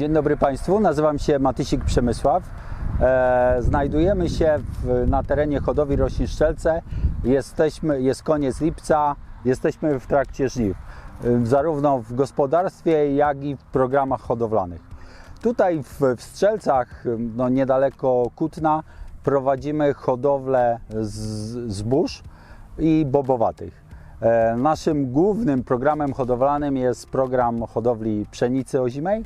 Dzień dobry Państwu, nazywam się Matysik Przemysław. E, znajdujemy się na terenie hodowli roślin Szczelce. Jesteśmy, jest koniec lipca, jesteśmy w trakcie żniw, e, zarówno w gospodarstwie, jak i w programach hodowlanych. Tutaj w, w Strzelcach, no niedaleko Kutna, prowadzimy hodowlę z, zbóż i bobowatych. E, Naszym głównym programem hodowlanym jest program hodowli pszenicy ozimej.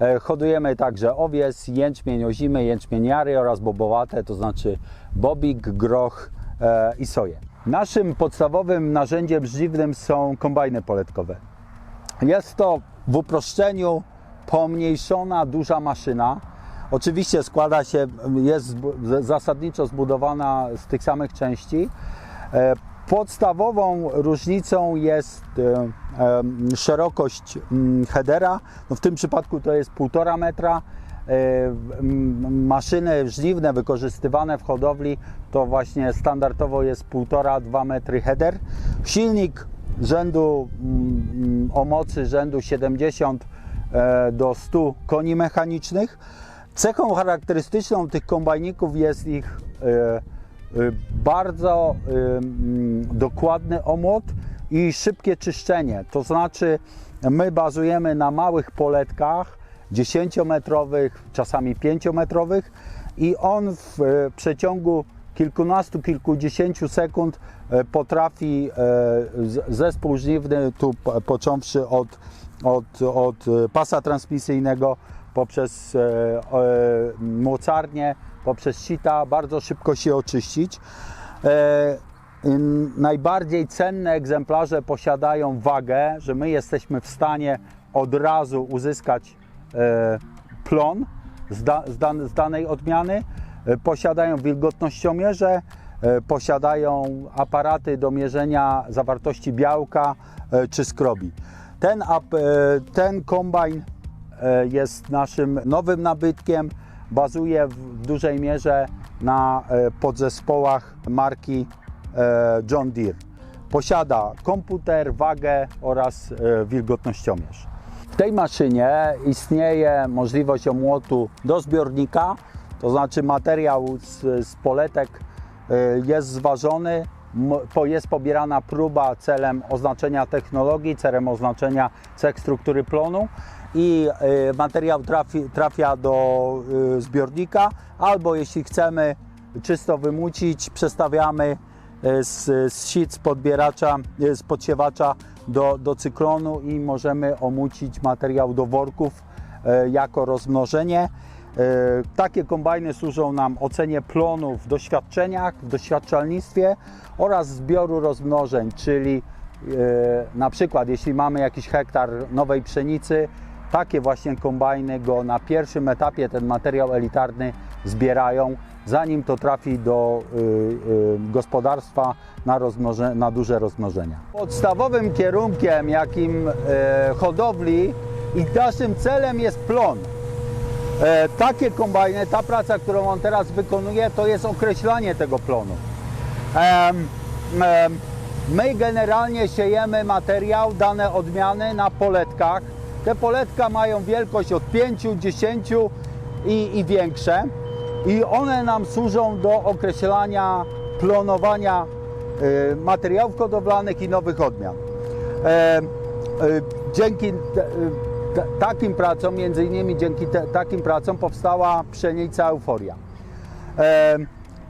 E, Hodujemy także owiec, jęczmień ozimy, jęczmień jary oraz bobowate, to znaczy bobik, groch e, i soję. Naszym podstawowym narzędziem żniwnym są kombajny poletkowe. Jest to w uproszczeniu pomniejszona, duża maszyna. Oczywiście składa się, jest zasadniczo zbudowana z tych samych części. Podstawową różnicą jest em, szerokość mm, headera. No w tym przypadku to jest 1,5 metra. M, Maszyny żniwne wykorzystywane w hodowli to właśnie standardowo jest 1,5-2 metry header. Silnik rzędu mm, o mocy rzędu 70 e, do 100 koni mechanicznych. Cechą charakterystyczną tych kombajników jest ich e, y, bardzo y, mm, dokładny omłot i szybkie czyszczenie. To znaczy, my bazujemy na małych poletkach 10-metrowych, czasami 5-metrowych i on w e, przeciągu kilkunastu, kilkudziesięciu sekund e, potrafi e, zespół żniwny, tu po- począwszy od, od, od e, pasa transmisyjnego poprzez mocarnię, poprzez sita, bardzo szybko się oczyścić. Najbardziej cenne egzemplarze posiadają wagę, że my jesteśmy w stanie od razu uzyskać plon z, da, z, dan, z danej odmiany. E, posiadają wilgotnościomierze, e, posiadają aparaty do mierzenia zawartości białka e, czy skrobi. Ten, ten kombajn jest naszym nowym nabytkiem. Bazuje w dużej mierze na podzespołach marki John Deere. Posiada komputer, wagę oraz wilgotnościomierz. W tej maszynie istnieje możliwość omłotu do zbiornika, to znaczy materiał z, z poletek e, jest zważony, jest pobierana próba celem oznaczenia technologii, celem oznaczenia cech struktury plonu i e, materiał trafi, trafia do e, zbiornika, albo jeśli chcemy czysto wymucić, przestawiamy z, z sit z podbieracza, z podsiewacza do, do cyklonu i możemy omucić materiał do worków jako rozmnożenie. E, Takie kombajny służą nam ocenie plonu w doświadczeniach, w doświadczalnictwie oraz zbioru rozmnożeń, czyli e, na przykład jeśli mamy jakiś hektar nowej pszenicy, takie właśnie kombajny go na pierwszym etapie ten materiał elitarny zbierają, zanim to trafi do y, y, gospodarstwa na, rozmnoże, na duże rozmnożenia. Podstawowym kierunkiem, jakim e, hodowli i naszym celem jest plon. E, takie kombajny, ta praca, którą on teraz wykonuje, to jest określanie tego plonu. My generalnie siejemy materiał, dane odmiany na poletkach. Te poletka mają wielkość od 5, 10 i, i większe. I one nam służą do określania plonowania y, materiałów hodowlanych i nowych odmian. E, e, dzięki e, takim pracom, między innymi dzięki te, takim pracom powstała pszenica Euforia. E,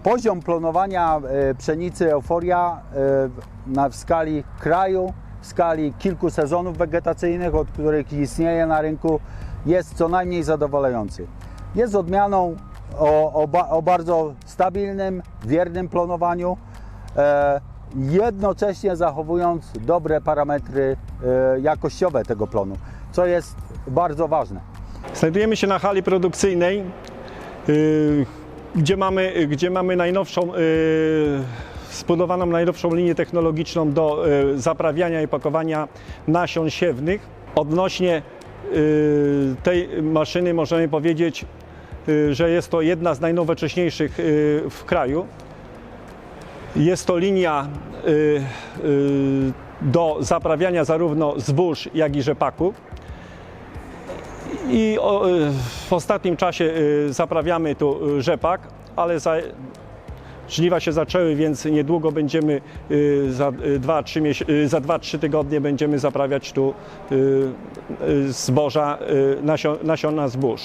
Poziom plonowania pszenicy Euforia e, na, w skali kraju, w skali kilku sezonów wegetacyjnych, od których istnieje na rynku, jest co najmniej zadowalający. Jest odmianą o, o, ba, o bardzo stabilnym, wiernym plonowaniu, e, jednocześnie zachowując dobre parametry e, jakościowe tego plonu, co jest bardzo ważne. Znajdujemy się na hali produkcyjnej, yy, gdzie mamy, gdzie mamy najnowszą, yy, zbudowaną najnowszą linię technologiczną do yy, zaprawiania i pakowania nasion siewnych. Odnośnie yy, tej maszyny możemy powiedzieć, że jest to jedna z najnowocześniejszych w kraju. Jest to linia y, y, do zaprawiania zarówno zbóż, jak i rzepaku. I o, y, w ostatnim czasie y, zaprawiamy tu y, rzepak, ale za, żniwa się zaczęły, więc niedługo będziemy za 2-3 miesią- y, za 2-3 tygodnie będziemy zaprawiać tu zboża, nasio- nasiona zbóż.